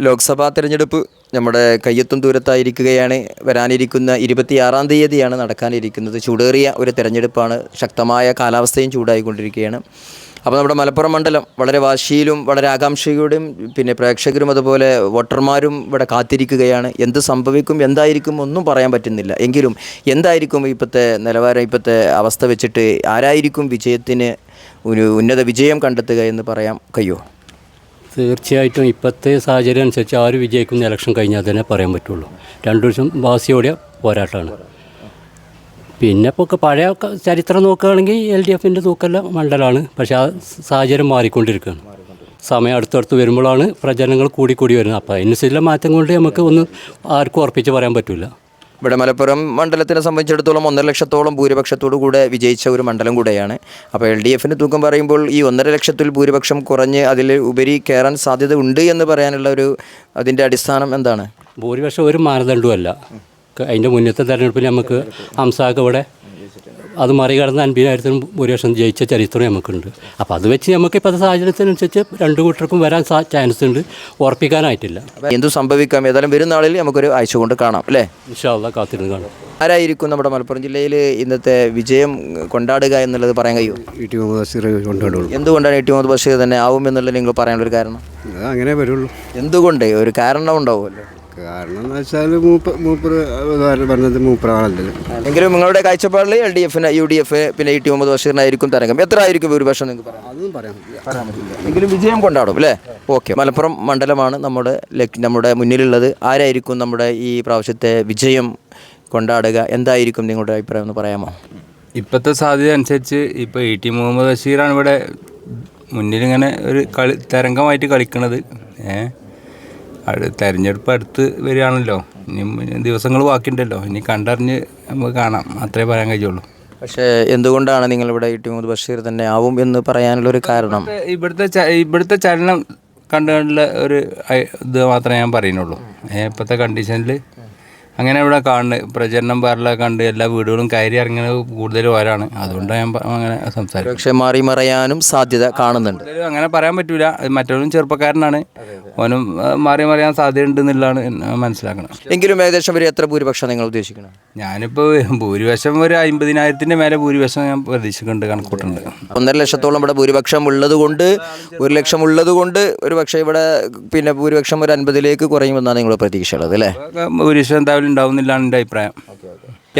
ലോക്സഭാ തിരഞ്ഞെടുപ്പ് നമ്മുടെ കയ്യെത്തും ദൂരത്തായിരിക്കുകയാണ്. വരാനിരിക്കുന്ന ഇരുപത്തിയാറാം തീയതിയാണ് നടക്കാനിരിക്കുന്നത്. ചൂടേറിയ ഒരു തിരഞ്ഞെടുപ്പാണ്. ശക്തമായ കാലാവസ്ഥയും ചൂടായിക്കൊണ്ടിരിക്കുകയാണ്. അപ്പോൾ നമ്മുടെ മലപ്പുറം മണ്ഡലം വളരെ വാശിയിലും വളരെ ആകാംക്ഷയോടും പിന്നെ പ്രേക്ഷകരും അതുപോലെ വോട്ടർമാരും ഇവിടെ കാത്തിരിക്കുകയാണ്. എന്ത് സംഭവിക്കും എന്തായിരിക്കും ഒന്നും പറയാൻ പറ്റുന്നില്ല. എങ്കിലും എന്തായിരിക്കും ഇപ്പോഴത്തെ നിലവാരം ഇപ്പോഴത്തെ അവസ്ഥ വെച്ചിട്ട് ആരായിരിക്കും വിജയത്തിന് ഒരു ഉന്നത വിജയം കണ്ടെത്തുക എന്ന് പറയാൻ കഴിയുമോ? തീർച്ചയായിട്ടും ഇപ്പോഴത്തെ സാഹചര്യം അനുസരിച്ച് ആര് വിജയിക്കുന്ന ഇലക്ഷൻ കഴിഞ്ഞാൽ തന്നെ പറയാൻ പറ്റുള്ളൂ. രണ്ടു വർഷം വാസിയോടെ പോരാട്ടമാണ് പിന്നെ ഇപ്പോൾ പഴയ ചരിത്രം നോക്കുകയാണെങ്കിൽ എൽ ഡി എഫിന്റെ തൂക്കല്ല മണ്ഡലമാണ് പക്ഷേ ആ സാഹചര്യം മാറിക്കൊണ്ടിരിക്കുകയാണ്. സമയം അടുത്തടുത്ത് വരുമ്പോഴാണ് പ്രചരണങ്ങൾ കൂടി കൂടി വരുന്നത്. അപ്പോൾ അതിനനുസരിച്ചുള്ള മാറ്റം കൊണ്ട് നമുക്ക് ഒന്നും ആർക്കും ഉറപ്പിച്ച് പറയാൻ പറ്റില്ല ഇവിടെ മലപ്പുറം മണ്ഡലത്തിനെ സംബന്ധിച്ചിടത്തോളം ഒന്നര ലക്ഷത്തോളം ഭൂരിപക്ഷത്തോടു കൂടെ വിജയിച്ച ഒരു മണ്ഡലം കൂടെയാണ്. അപ്പോൾ എൽ ഡി എഫിന് തൂക്കം പറയുമ്പോൾ ഈ ഒന്നര ലക്ഷത്തിൽ ഭൂരിപക്ഷം കുറഞ്ഞ് അതിൽ ഉപരി കയറാൻ സാധ്യത ഉണ്ട് എന്ന് പറയാനുള്ള ഒരു അതിന്റെ അടിസ്ഥാനം എന്താണ്? ഭൂരിപക്ഷം ഒരു മാനദണ്ഡമല്ല അതിന്റെ മുന്നത്തെ തെരഞ്ഞെടുപ്പിൽ നമുക്ക് ഹംസാക്ക് ഇവിടെ അത് മറികടന്ന് അൻപതിനായിരത്തിനും ഭൂരിപക്ഷം ജയിച്ച ചരിത്രം നമുക്കുണ്ട്. അപ്പോൾ അത് വെച്ച് നമുക്ക് ഇപ്പോഴത്തെ സാഹചര്യത്തിനനുസരിച്ച് രണ്ട് കൂട്ടർക്കും വരാൻ സാ ചാൻസ് ഉണ്ട് ഉറപ്പിക്കാനായിട്ടില്ല എന്തു സംഭവിക്കാം. ഏതായാലും വരും നാളിൽ നമുക്കൊരു ആഴ്ച കൊണ്ട് കാണാം അല്ലേ? ഇൻഷാല്ല കാത്തിരുന്ന് കാണാം. ആരായിരിക്കും നമ്മുടെ മലപ്പുറം ജില്ലയിൽ ഇന്നത്തെ വിജയം കൊണ്ടാടുക എന്നുള്ളത് പറയാൻ കഴിയും ഇ ടി മുഹമ്മദ് ബഷീർ കൊണ്ടുവിടുള്ളൂ എന്തുകൊണ്ടാണ് ടി മുഹമ്മദ് ബഷീർ തന്നെ ആവും എന്നുള്ളത് നിങ്ങൾ പറയാനുള്ള ഒരു കാരണം? അത് അങ്ങനെ വരുള്ളൂ. എന്തുകൊണ്ട്? ഒരു കാരണം ഉണ്ടാവുമല്ലോ. കാരണം എന്ന് വെച്ചാൽ മൂപ്പ മൂപ്പർ പറഞ്ഞത് മൂപ്പറാണല്ലോ എങ്കിലും നിങ്ങളുടെ കാഴ്ചപ്പാടിൽ എൽ ഡി എഫിന് യു ഡി എഫ് പിന്നെ ഇ ടി മുഹമ്മദ് ബഷീറിനായിരിക്കും തരംഗം. എത്ര ആയിരിക്കും ഭൂരിപക്ഷം നിങ്ങൾക്ക് പറയാം അതൊന്നും പറയാൻ പറ്റില്ല. എങ്കിലും വിജയം കൊണ്ടാടും അല്ലേ? ഓക്കെ മലപ്പുറം മണ്ഡലമാണ് നമ്മുടെ ലക്- നമ്മുടെ മുന്നിലുള്ളത്. ആരായിരിക്കും നമ്മുടെ ഈ പ്രാവശ്യത്തെ വിജയം കൊണ്ടാടുക? എന്തായിരിക്കും നിങ്ങളുടെ അഭിപ്രായം എന്ന് പറയാമോ? ഇപ്പോഴത്തെ സാധ്യത അനുസരിച്ച് ഇപ്പോൾ ഇ ടി മുഹമ്മദ് ബഷീറാണ് ഇവിടെ മുന്നിലിങ്ങനെ ഒരു കളി തരംഗമായിട്ട് കളിക്കണത്. ഏ തെരഞ്ഞെടുപ്പ് അടുത്ത് വരികയാണല്ലോ. ഇനി ദിവസങ്ങൾ ബാക്കിയുണ്ടല്ലോ. ഇനി കണ്ടറിഞ്ഞ് നമുക്ക് കാണാം. അത്രേ പറയാൻ കഴിയുള്ളൂ. പക്ഷേ എന്തുകൊണ്ടാണ് നിങ്ങളിവിടെ ഇ. ടി. മുഹമ്മദ് ബഷീർ തന്നെ ആവും എന്ന് പറയാനുള്ളൊരു കാരണം? ഇവിടുത്തെ ഇവിടുത്തെ ചലനം കണ്ടുകൊണ്ടുള്ള ഒരു ഇത് മാത്രമേ ഞാൻ പറയുന്നുള്ളൂ. ഇപ്പോഴത്തെ കണ്ടീഷനിൽ അങ്ങനെ ഇവിടെ കാണുന്നത്. പ്രചരണം പാരല കണ്ട് എല്ലാ വീടുകളും കയറി ഇറങ്ങുന്നത് കൂടുതൽ ഓരാണ് അതുകൊണ്ടാണ് ഞാൻ അങ്ങനെ സംസാരിക്കും പക്ഷേ മാറി മറയാനും സാധ്യത കാണുന്നുണ്ട്. അങ്ങനെ പറയാൻ പറ്റൂല. മറ്റവരും ചെറുപ്പക്കാരനാണ്. ഓനും മാറി മറിയാൻ സാധ്യതയുണ്ട് എന്നുള്ളതാണ് എന്നെ മനസ്സിലാക്കണം എങ്കിലും ഏകദേശം ഒരു എത്ര ഭൂരിപക്ഷം നിങ്ങൾ ഉദ്ദേശിക്കണം? ഞാനിപ്പോൾ ഭൂരിപക്ഷം ഒരു അമ്പതിനായിരത്തിന്റെ മേലെ ഭൂരിപക്ഷം ഞാൻ പ്രതീക്ഷിക്കുന്നുണ്ട് കണക്കൂട്ടുണ്ട്. ഒന്നര ലക്ഷത്തോളം ഇവിടെ ഭൂരിപക്ഷം ഉള്ളത് കൊണ്ട് ഒരു ലക്ഷം ഉള്ളത് കൊണ്ട് ഒരു പക്ഷേ ഇവിടെ പിന്നെ ഭൂരിപക്ഷം ഒരു അൻപതിലേക്ക് കുറയുമെന്നാണ് നിങ്ങൾ പ്രതീക്ഷയുള്ളത് അല്ലേ? ഭൂരിപക്ഷം എന്തായാലും ഉണ്ടാവുന്നില്ലാണ് എന്റെ അഭിപ്രായം.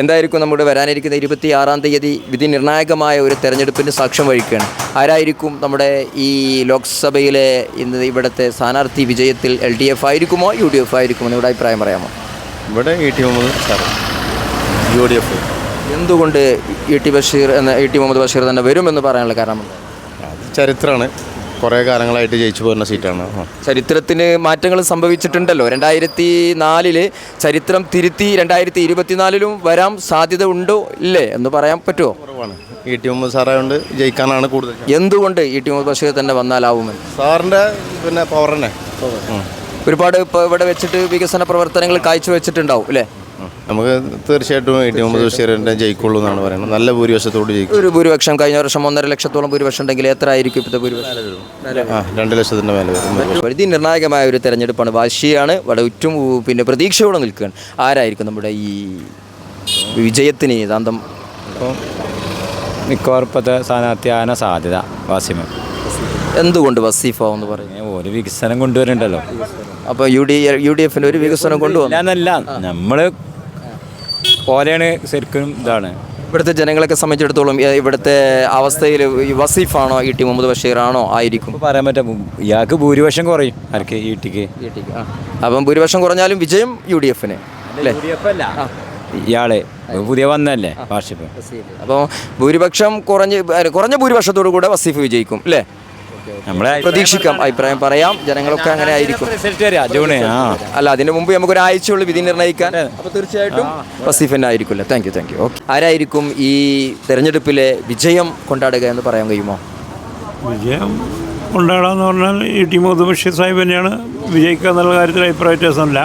എന്തായിരിക്കും നമ്മുടെ വരാനിരിക്കുന്ന ഇരുപത്തി ആറാം തീയതി വിധി നിർണായകമായ ഒരു തെരഞ്ഞെടുപ്പിന് സാക്ഷ്യം വഹിക്കുകയാണ്. ആരായിരിക്കും നമ്മുടെ ഈ ലോക്സഭയിലെ ഇന്ന് ഇവിടുത്തെ സ്ഥാനാർത്ഥി വിജയത്തിൽ എൽ ഡി എഫ് ആയിരിക്കുമോ യു ഡി എഫ് ആയിരിക്കുമോ നിങ്ങളുടെ അഭിപ്രായം പറയാമോ? ഇവിടെ E T Muhammad sir U D F. എന്തുകൊണ്ട് ഇ ടി ബഷീർ എന്ന ഇ ടി മുഹമ്മദ് ബഷീർ തന്നെ വരുമെന്ന് പറയാനുള്ള കാരണം അത് ചരിത്രമാണ്. കുറേ കാലങ്ങളായിട്ട് ജയിച്ചു പോരുന്ന സീറ്റാണ്. ചരിത്രത്തിന് മാറ്റങ്ങൾ സംഭവിച്ചിട്ടുണ്ടല്ലോ. രണ്ടായിരത്തി നാലിൽ ചരിത്രം തിരുത്തി രണ്ടായിരത്തി ഇരുപത്തിനാലിലും വരാൻ സാധ്യത ഉണ്ടോ? ഇല്ലേ? എന്ന് പറയാൻ പറ്റുമോ? കുറവാണ്. ഇ ടി മുഹമ്മദ് സാറായതുകൊണ്ട് ജയിക്കാനാണ് കൂടുതൽ എന്തുകൊണ്ട് ഇ ടി മുഹമ്മദ് ബഷീർ തന്നെ വന്നാലാവുമെന്ന്? സാറിന്റെ പിന്നെ പവർ തന്നെ. ഒരുപാട് ഇപ്പോൾ ഇവിടെ വെച്ചിട്ട് വികസന പ്രവർത്തനങ്ങൾ കാഴ്ചവെച്ചിട്ടുണ്ടാവും അല്ലേ. നമുക്ക് തീർച്ചയായിട്ടും ഏറ്റവും ടി മുഹമ്മദ് ബഷീറിന്റെ ജയിക്കുള്ളൂ എന്നാണ് പറയുന്നത്. നല്ല ഭൂരിപക്ഷത്തോട് ജയിക്കും. ഒരു ഭൂരിപക്ഷം കഴിഞ്ഞ വർഷം ഒന്നര ലക്ഷത്തോളം ഭൂരിപക്ഷം ഉണ്ടെങ്കിൽ എത്ര ആയിരിക്കും ഇപ്പോഴത്തെ ഭൂരിപക്ഷം? ആ രണ്ട് ലക്ഷത്തിന്റെ മേലെ വരും പരിധി നിർണായകമായ ഒരു തെരഞ്ഞെടുപ്പാണ് വാശിയാണ്. വളരെ ഉറ്റും ഊ, പിന്നെ പ്രതീക്ഷയോടെ നിൽക്കുകയാണ്. ആരായിരിക്കും നമ്മുടെ ഈ വിജയത്തിന് ഏതാന്തം മിക്കവാറും ഇപ്പോഴത്തെ സ്ഥാനാർത്ഥിയാണ് സാധ്യത വാസിമ. എന്തുകൊണ്ട് വസീഫ എന്ന് പറയുന്നത് ഒരു വികസനം കൊണ്ടുവരണ്ടല്ലോ. അപ്പോൾ യു ഡി യു ഡി എഫിന് ഒരു വികസനം കൊണ്ടുവന്നു. ഞാനല്ല നമ്മൾ പോലെയാണ് ശരിക്കും ഇതാണ്. ഇവിടുത്തെ ജനങ്ങളൊക്കെ സംബന്ധിച്ചിടത്തോളം ഏ, ഇവിടുത്തെ അവസ്ഥയിൽ ഈ വസീഫാണോ ഇ ടി മുഹമ്മദ് ബഷീറാണോ ആയിരിക്കും? ഇപ്പോൾ പറയാൻ പറ്റും ഇയാൾക്ക് ഭൂരിപക്ഷം കുറയും ആർക്ക് ഈ ടിക്ക്. അപ്പം ഭൂരിപക്ഷം കുറഞ്ഞാലും വിജയം യു ഡി എഫിന് അല്ലേ ഇയാളെ പുതിയ വന്നല്ലേ വാർഷിപ്പ് അപ്പോൾ ഭൂരിപക്ഷം കുറഞ്ഞ് അല്ല, കുറഞ്ഞ ഭൂരിപക്ഷത്തോടു കൂടെ വസീഫ് വിജയിക്കും അല്ലേ? നമ്മളെ പ്രതീക്ഷിക്കാം അഭിപ്രായം പറയാം. ജനങ്ങളൊക്കെ അങ്ങനെ ആയിരിക്കും. അല്ല അതിന് മുമ്പ് നമുക്ക് ഒരു ആഴ്ചയുള്ള വിധി നിർണയിക്കാൻ. അപ്പോൾ തീർച്ചയായിട്ടും വസീഫ് ആയിരിക്കില്ല thank you thank you okay ആരായിരിക്കും ഈ തെരഞ്ഞെടുപ്പിലെ വിജയം കൊണ്ടാടുക എന്ന് പറയാൻ കഴിയുമോ? വിജയം കൊണ്ടാടാന്ന് പറഞ്ഞാൽ ഈ ടി മുഹമ്മദ് ബഷീർ സാഹിബ് തന്നെയാണ് വിജയിക്കുക എന്നുള്ള കാര്യത്തിൽ അഭിപ്രായ വ്യത്യാസമില്ല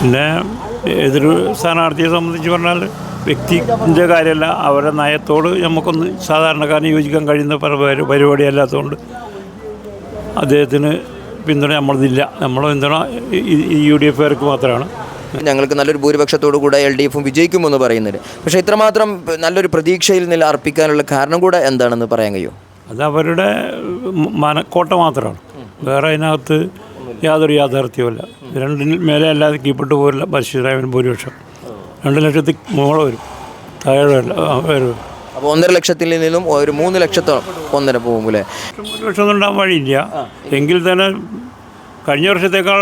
പിന്നെ എതിർ സ്ഥാനാർത്ഥിയെ സംബന്ധിച്ച് പറഞ്ഞാൽ വ്യക്തിന്റെ കാര്യമല്ല അവരുടെ നയത്തോട് നമുക്കൊന്ന് സാധാരണക്കാരന് യോജിക്കാൻ കഴിയുന്ന പര- പരിപാടി അല്ലാത്തതുകൊണ്ട് അദ്ദേഹത്തിന് പിന്തുണ നമ്മളതില്ല. നമ്മളെ പിന്തുണ യു ഡി എഫുകാർക്ക് മാത്രമാണ്. ഞങ്ങൾക്ക് നല്ലൊരു ഭൂരിപക്ഷത്തോടു കൂടെ എൽ ഡി എഫും വിജയിക്കുമെന്ന് പറയുന്നുണ്ട് പക്ഷേ ഇത്രമാത്രം നല്ലൊരു പ്രതീക്ഷയിൽ നില അർപ്പിക്കാനുള്ള കാരണം കൂടെ എന്താണെന്ന് പറയാൻ കഴിയുമോ? അത് അവരുടെ മനക്കോട്ട മാത്രമാണ്. വേറെ അതിനകത്ത് യാതൊരു യാഥാർത്ഥ്യവുമല്ല. രണ്ടിന് മേലെ അല്ലാതെ കീപ്പിട്ട് പോരില്ല ബഷീറായവന് ഭൂരിപക്ഷം. രണ്ട് ലക്ഷത്തിൽ മുകളെ വരും. താഴെ വരും. അപ്പോൾ ഒന്നര ലക്ഷത്തിൽ നിന്നും ഒരു മൂന്ന് ലക്ഷത്തോളം ഒന്നര പോകും അല്ലേ? ഭൂരിപക്ഷം ഒന്നും ഉണ്ടാകാൻ വഴിയില്ല. എങ്കിൽ തന്നെ കഴിഞ്ഞ വർഷത്തേക്കാൾ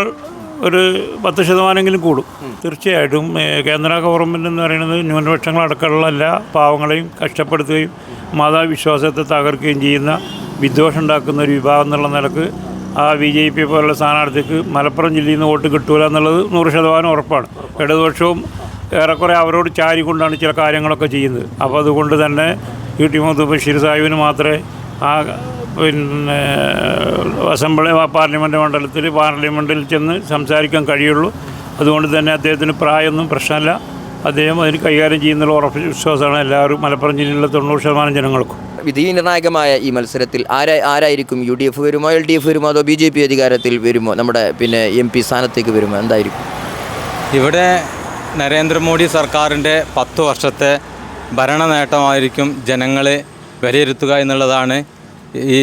ഒരു പത്ത് ശതമാനമെങ്കിലും കൂടും. തീർച്ചയായിട്ടും കേന്ദ്ര ഗവൺമെന്റ് എന്ന് പറയുന്നത് ന്യൂനപക്ഷങ്ങളടക്കമുള്ള എല്ലാ പാവങ്ങളെയും കഷ്ടപ്പെടുത്തുകയും മതവിശ്വാസത്തെ തകർക്കുകയും ചെയ്യുന്ന വിദ്വേഷം ഉണ്ടാക്കുന്ന ഒരു വിഭാഗം എന്നുള്ള നിലയ്ക്ക് ആ ബി ജെ പി പോലുള്ള സ്ഥാനാർത്ഥിക്ക് മലപ്പുറം ജില്ലയിൽ നിന്ന് വോട്ട് കിട്ടൂല എന്നുള്ളത് നൂറ് ശതമാനം ഉറപ്പാണ്. ഇടതുപക്ഷവും ഏറെക്കുറെ അവരോട് ചാരിക്കൊണ്ടാണ് ചില കാര്യങ്ങളൊക്കെ ചെയ്യുന്നത്. അപ്പോൾ അതുകൊണ്ട് തന്നെ ഇ ടി മുഹമ്മദ് ബഷീർ സാഹിബിന് മാത്രമേ ആ പിന്നെ അസംബ്ലി പാർലമെന്റ് മണ്ഡലത്തിൽ പാർലമെന്റിൽ ചെന്ന് സംസാരിക്കാൻ കഴിയുള്ളൂ. അതുകൊണ്ട് തന്നെ അദ്ദേഹത്തിന് പ്രായമൊന്നും പ്രശ്നമല്ല. അദ്ദേഹം അതിന് കൈകാര്യം ചെയ്യുന്നുള്ള ഉറപ്പ് വിശ്വാസമാണ് എല്ലാവരും മലപ്പുറം ജില്ലയിലെ തൊണ്ണൂറ് ശതമാനം ജനങ്ങൾക്കും. വിധി നിർണായകമായ ഈ മത്സരത്തിൽ ആരാ ആരായിരിക്കും യു ഡി എഫ് വരുമോ എൽ ഡി എഫ് വരുമോ അതോ ബി ജെ പി അധികാരത്തിൽ വരുമോ? നമ്മുടെ പിന്നെ എം പി സ്ഥാനത്തേക്ക് വരുമോ? എന്തായിരിക്കും? ഇവിടെ നരേന്ദ്രമോദി സർക്കാരിന്റെ പത്ത് വർഷത്തെ ഭരണ നേട്ടമായിരിക്കും ജനങ്ങളെ വിലയിരുത്തുക എന്നുള്ളതാണ് ഈ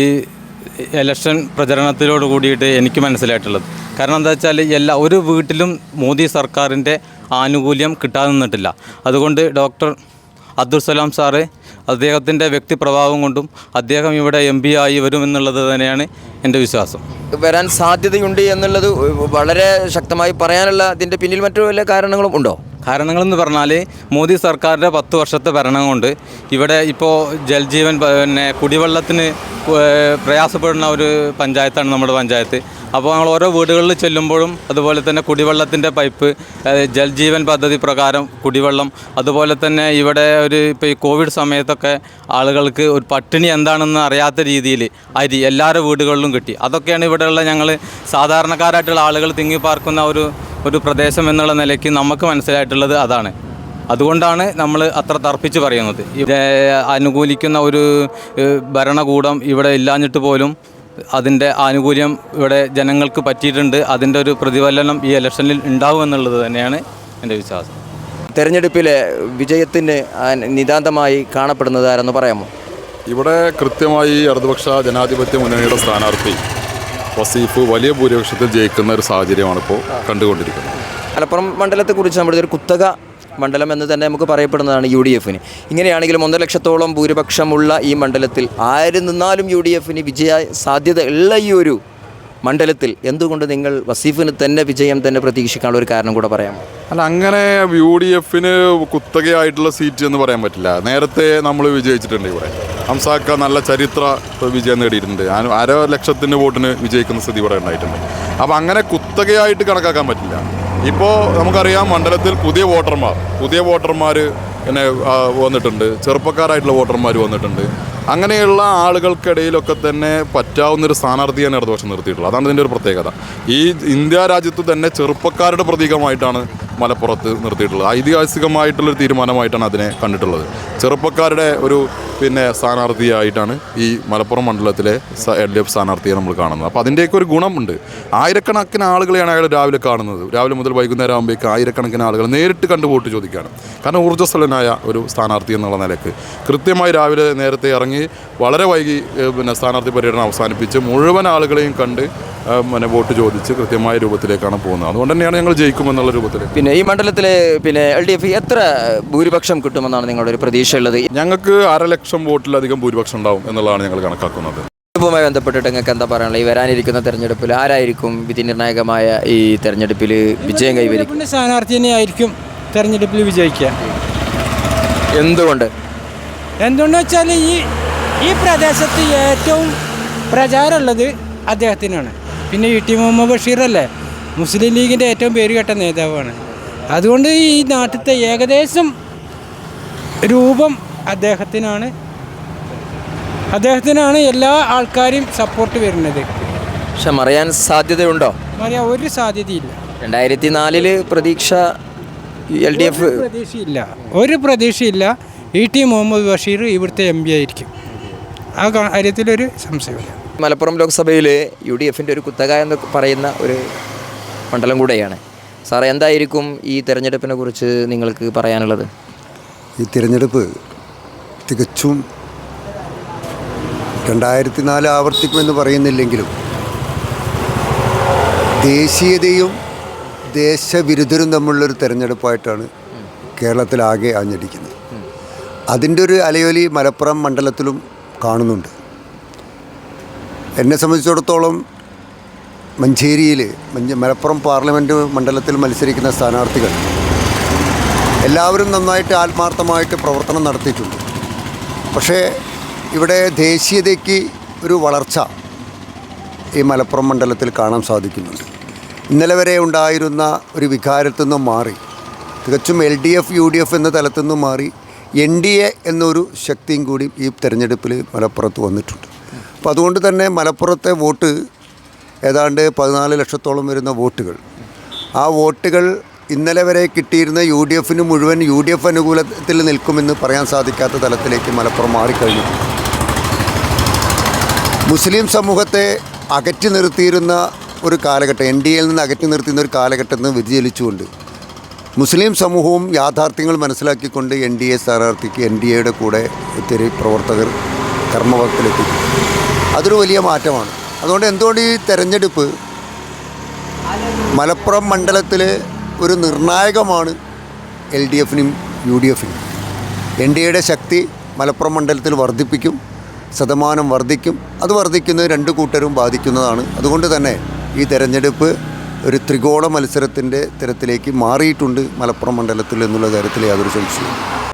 ഇലക്ഷൻ പ്രചരണത്തിലോട് കൂടിയിട്ട് എനിക്ക് മനസ്സിലായിട്ടുള്ളത്. കാരണം എന്താ വെച്ചാൽ എല്ലാ ഒരു വീട്ടിലും മോദി സർക്കാരിന്റെ ആനുകൂല്യം കിട്ടാതെ നിന്നിട്ടില്ല. അതുകൊണ്ട് ഡോക്ടർ അബ്ദുൽ സലാം സാറ് അദ്ദേഹത്തിന്റെ വ്യക്തിപ്രഭാവം കൊണ്ടും അദ്ദേഹം ഇവിടെ എം പി ആയി വരുമെന്നുള്ളത് തന്നെയാണ് എന്റെ വിശ്വാസം. വരാൻ സാധ്യതയുണ്ട് എന്നുള്ളത് വളരെ ശക്തമായി പറയാനുള്ള അതിന്റെ പിന്നിൽ മറ്റു വല്ല കാരണങ്ങളും ഉണ്ടോ? കാരണങ്ങളെന്ന് പറഞ്ഞാൽ മോദി സർക്കാരിന്റെ പത്ത് വർഷത്തെ ഭരണം കൊണ്ട് ഇവിടെ ഇപ്പോൾ ജൽജീവൻ പിന്നെ കുടിവെള്ളത്തിന് പ്രയാസപ്പെടുന്ന ഒരു പഞ്ചായത്താണ് നമ്മുടെ പഞ്ചായത്ത്. അപ്പോൾ ഞങ്ങൾ ഓരോ വീടുകളിൽ ചെല്ലുമ്പോഴും അതുപോലെ തന്നെ കുടിവെള്ളത്തിന്റെ പൈപ്പ് ജൽജീവൻ പദ്ധതി പ്രകാരം കുടിവെള്ളം അതുപോലെ തന്നെ ഇവിടെ ഒരു ഇപ്പോൾ ഈ കോവിഡ് സമയത്തൊക്കെ ആളുകൾക്ക് ഒരു പട്ടിണി എന്താണെന്ന് അറിയാത്ത രീതിയിൽ അരി എല്ലാവരുടെ വീടുകളിലും കിട്ടി. അതൊക്കെയാണ് ഇവിടെയുള്ള ഞങ്ങൾ സാധാരണക്കാരായിട്ടുള്ള ആളുകൾ തിങ്ങി പാർക്കുന്ന ഒരു ഒരു പ്രദേശം എന്നുള്ള നിലയ്ക്ക് നമുക്ക് മനസ്സിലായിട്ടുള്ളത് അതാണ്. അതുകൊണ്ടാണ് നമ്മൾ അത്ര തർപ്പിച്ച് പറയുന്നത്. അനുകൂലിക്കുന്ന ഒരു ഭരണകൂടം ഇവിടെ ഇല്ലാഞ്ഞിട്ട് പോലും അതിന്റെ ആനുകൂല്യം ഇവിടെ ജനങ്ങൾക്ക് പറ്റിയിട്ടുണ്ട്. അതിന്റെ ഒരു പ്രതിഫലനം ഈ ഇലക്ഷനിൽ ഉണ്ടാവും എന്നുള്ളത് തന്നെയാണ് എന്റെ വിശ്വാസം. തെരഞ്ഞെടുപ്പിലെ വിജയത്തിന് നിതാന്തമായി കാണപ്പെടുന്നത് ആരെന്ന് പറയാമോ? ഇവിടെ കൃത്യമായി ഇടതുപക്ഷ ജനാധിപത്യ മുന്നണിയുടെ സ്ഥാനാർത്ഥി വസീഫ് വലിയ ഭൂരിപക്ഷത്തിൽ ജയിക്കുന്ന ഒരു സാഹചര്യമാണ് ഇപ്പോൾ കണ്ടുകൊണ്ടിരിക്കുന്നത്. മലപ്പുറം മണ്ഡലത്തെക്കുറിച്ച് നമ്മുടെ ഒരു കുത്തക മണ്ഡലം എന്ന് തന്നെ നമുക്ക് പറയപ്പെടുന്നതാണ് യു ഡി എഫിന് ഇങ്ങനെയാണെങ്കിലും ഒന്നര ലക്ഷത്തോളം ഭൂരിപക്ഷമുള്ള ഈ മണ്ഡലത്തിൽ ആര് നിന്നാലും യു ഡി എഫിന് വിജയ സാധ്യത ഉള്ള ഈ ഒരു മണ്ഡലത്തിൽ എന്തുകൊണ്ട് നിങ്ങൾ വസീഫിന് തന്നെ വിജയം തന്നെ പ്രതീക്ഷിക്കാനുള്ള ഒരു കാരണം കൂടെ പറയാം അല്ല അങ്ങനെ യു ഡി എഫിന് കുത്തകയായിട്ടുള്ള സീറ്റ് എന്ന് പറയാൻ പറ്റില്ല. നേരത്തെ നമ്മൾ വിജയിച്ചിട്ടുണ്ട് ഇവിടെ. ഹംസാക്ക നല്ല ചരിത്ര വിജയം നേടിയിട്ടുണ്ട്. അര ലക്ഷത്തിന്റെ വോട്ടിന് വിജയിക്കുന്ന സ്ഥിതി ഇവിടെ ഉണ്ടായിട്ടുണ്ട്. അപ്പോൾ അങ്ങനെ കുത്തകയായിട്ട് കണക്കാക്കാൻ പറ്റില്ല. ഇപ്പോൾ നമുക്കറിയാം മണ്ഡലത്തിൽ പുതിയ വോട്ടർമാർ പുതിയ വോട്ടർമാർ പിന്നെ വന്നിട്ടുണ്ട്. ചെറുപ്പക്കാരായിട്ടുള്ള വോട്ടർമാർ വന്നിട്ടുണ്ട്. അങ്ങനെയുള്ള ആളുകൾക്കിടയിലൊക്കെ തന്നെ പറ്റാവുന്നൊരു സ്ഥാനാർത്ഥിയാണ് ഇടതുപക്ഷം നിർത്തിയിട്ടുള്ളത്. അതാണ് ഇതിന്റെ ഒരു പ്രത്യേകത. ഈ ഇന്ത്യ രാജ്യത്ത് തന്നെ ചെറുപ്പക്കാരുടെ പ്രതീകമായിട്ടാണ് മലപ്പുറത്ത് നിർത്തിയിട്ടുള്ളത്. ഐതിഹാസികമായിട്ടുള്ളൊരു തീരുമാനമായിട്ടാണ് അതിനെ കണ്ടിട്ടുള്ളത്. ചെറുപ്പക്കാരുടെ ഒരു പിന്നെ സ്ഥാനാർത്ഥിയായിട്ടാണ് ഈ മലപ്പുറം മണ്ഡലത്തിലെ എൽ ഡി എഫ് സ്ഥാനാർത്ഥിയെ നമ്മൾ കാണുന്നത്. അപ്പോൾ അതിന്റെയൊക്കെ ഒരു ഗുണമുണ്ട്. ആയിരക്കണക്കിന് ആളുകളെയാണ് അയാൾ രാവിലെ കാണുന്നത്. രാവിലെ മുതൽ വൈകുന്നേരം ആകുമ്പോഴേക്ക് ആയിരക്കണക്കിന് ആളുകൾ നേരിട്ട് കണ്ട് വോട്ട് ചോദിക്കുകയാണ് കാരണം ഊർജസ്വലനായ ഒരു സ്ഥാനാർത്ഥി എന്നുള്ള നിലയ്ക്ക്. കൃത്യമായി രാവിലെ നേരത്തെ ഇറങ്ങി വളരെ വൈകി പിന്നെ സ്ഥാനാർത്ഥി പര്യടനം അവസാനിപ്പിച്ച് മുഴുവൻ ആളുകളെയും കണ്ട് പിന്നെ വോട്ട് ചോദിച്ച് കൃത്യമായ രൂപത്തിലേക്കാണ് പോകുന്നത്. അതുകൊണ്ട് തന്നെയാണ് ഞങ്ങൾ ജയിക്കുമെന്നുള്ള രൂപത്തിൽ പിന്നെ ഈ മണ്ഡലത്തിൽ പിന്നെ എൽ ഡി എഫ് എത്ര ഭൂരിപക്ഷം കിട്ടുമെന്നാണ് നിങ്ങളുടെ ഒരു പ്രതീക്ഷയുള്ളത്? ഞങ്ങൾക്ക് അര ലക്ഷം വോട്ടിലധികം ഭൂരിപക്ഷം ഉണ്ടാവും എന്നുള്ളതാണ് ഞങ്ങൾ കണക്കാക്കുന്നത്. തെരഞ്ഞെടുപ്പുമായി ബന്ധപ്പെട്ടിട്ട് നിങ്ങൾക്ക് എന്താ പറയാനുള്ളത്? ഈ വരാനിരിക്കുന്ന തെരഞ്ഞെടുപ്പിൽ ആരായിരിക്കും വിധി നിർണായകമായ ഈ തെരഞ്ഞെടുപ്പിൽ വിജയം കൈവരിക്കും സ്ഥാനാർത്ഥി തന്നെയായിരിക്കും തെരഞ്ഞെടുപ്പിൽ വിജയിക്കുക. എന്തുകൊണ്ട്? എന്തുകൊണ്ട് വെച്ചാൽ ഈ ഈ പ്രദേശത്ത് ഏറ്റവും പ്രചാരമുള്ളത് അദ്ദേഹത്തിനാണ്. പിന്നെ ഇ ടി മുഹമ്മദ് ബഷീറല്ലേ? മുസ്ലിം ലീഗിന്റെ ഏറ്റവും പേരുകെട്ട നേതാവാണ്. അതുകൊണ്ട് ഈ നാട്ടിലത്തെ ഏകദേശം രൂപം അദ്ദേഹത്തിനാണ്. അദ്ദേഹത്തിനാണ് എല്ലാ ആൾക്കാരും സപ്പോർട്ട് വരുന്നത്. പക്ഷെ മറിയാൻ സാധ്യതയുണ്ടോ? മറിയാൻ ഒരു സാധ്യതയില്ല. രണ്ടായിരത്തി നാലിൽ പ്രതീക്ഷ എൽ ഡി എഫ് പ്രതീക്ഷയില്ല. ഒരു പ്രതീക്ഷയില്ല. ഇ ടി മുഹമ്മദ് ബഷീർ ഇവിടുത്തെ എം പി ആയിരിക്കും. ആ കാര്യത്തിലൊരു സംശയമില്ല മലപ്പുറം ലോക്സഭയിൽ യു ഡി എഫിന്റെ ഒരു കുത്തക എന്ന് പറയുന്ന ഒരു മണ്ഡലം കൂടെയാണ്. സാറേ എന്തായിരിക്കും ഈ തിരഞ്ഞെടുപ്പിനെ കുറിച്ച് നിങ്ങൾക്ക് പറയാനുള്ളത്? ഈ തിരഞ്ഞെടുപ്പ് തികച്ചും രണ്ടായിരത്തി നാല് ആവർത്തിക്കുമെന്ന് പറയുന്നില്ലെങ്കിലും ദേശീയതയും ദേശവിരുദ്ധരും തമ്മിലുള്ളൊരു തെരഞ്ഞെടുപ്പായിട്ടാണ് കേരളത്തിലാകെ ആഞ്ഞടിക്കുന്നത്. അതിന്റെ ഒരു അലയൊലി മലപ്പുറം മണ്ഡലത്തിലും കാണുന്നുണ്ട്. എന്നെ സംബന്ധിച്ചിടത്തോളം മഞ്ചേരിയിൽ മഞ്ച മലപ്പുറം പാർലമെന്റ് മണ്ഡലത്തിൽ മത്സരിക്കുന്ന സ്ഥാനാർത്ഥികൾ എല്ലാവരും നന്നായിട്ട് ആത്മാർത്ഥമായിട്ട് പ്രവർത്തനം നടത്തിയിട്ടുണ്ട്. പക്ഷേ ഇവിടെ ദേശീയതയ്ക്ക് ഒരു വളർച്ച ഈ മലപ്പുറം മണ്ഡലത്തിൽ കാണാൻ സാധിക്കുന്നുണ്ട്. ഇന്നലെ വരെ ഉണ്ടായിരുന്ന ഒരു വികാരത്തിൽ നിന്നും മാറി തികച്ചും L D F U D F എന്ന തലത്തിൽ നിന്നും മാറി എൻ ഡി എ എന്നൊരു ശക്തിയും കൂടി ഈ തെരഞ്ഞെടുപ്പിൽ മലപ്പുറത്ത് വന്നിട്ടുണ്ട്. അപ്പോൾ അതുകൊണ്ട് തന്നെ മലപ്പുറത്തെ വോട്ട് ഏതാണ്ട് പതിനാല് ലക്ഷത്തോളം വരുന്ന വോട്ടുകൾ. ആ വോട്ടുകൾ ഇന്നലെ വരെ കിട്ടിയിരുന്ന യു ഡി എഫിന് മുഴുവൻ യു ഡി എഫ് അനുകൂലത്തിൽ നിൽക്കുമെന്ന് പറയാൻ സാധിക്കാത്ത തലത്തിലേക്ക് മലപ്പുറം മാറിക്കഴിഞ്ഞു. മുസ്ലിം സമൂഹത്തെ അകറ്റി നിർത്തിയിരുന്ന ഒരു കാലഘട്ടം എൻ ഡി എയിൽ നിന്ന് അകറ്റി നിർത്തിയിരുന്ന ഒരു കാലഘട്ടത്തിൽ വ്യതിചലിച്ചുകൊണ്ട് മുസ്ലിം സമൂഹവും യാഥാർത്ഥ്യങ്ങൾ മനസ്സിലാക്കിക്കൊണ്ട് എൻ ഡി എ സ്ഥാനാർത്ഥിക്ക് എൻ ഡി എയുടെ കൂടെ ഒത്തിരി പ്രവർത്തകർ കർമ്മവത്തിലെത്തിക്കും അതൊരു വലിയ മാറ്റമാണ്. അതുകൊണ്ട് എന്തുകൊണ്ട് ഈ തെരഞ്ഞെടുപ്പ് മലപ്പുറം മണ്ഡലത്തിൽ ഒരു നിർണായകമാണ് എൽ ഡി എഫിനും യു ഡി എഫിനും. എൻ ഡി എയുടെ ശക്തി മലപ്പുറം മണ്ഡലത്തിൽ വർദ്ധിപ്പിക്കും ശതമാനം വർദ്ധിക്കും. അത് വർദ്ധിക്കുന്നത് രണ്ട് കൂട്ടരും ബാധിക്കുന്നതാണ്. അതുകൊണ്ട് തന്നെ ഈ തെരഞ്ഞെടുപ്പ് ഒരു ത്രികോണ മത്സരത്തിന്റെ തരത്തിലേക്ക് മാറിയിട്ടുണ്ട് മലപ്പുറം മണ്ഡലത്തിൽ എന്നുള്ള കാര്യത്തിൽ യാതൊരു സംശയവും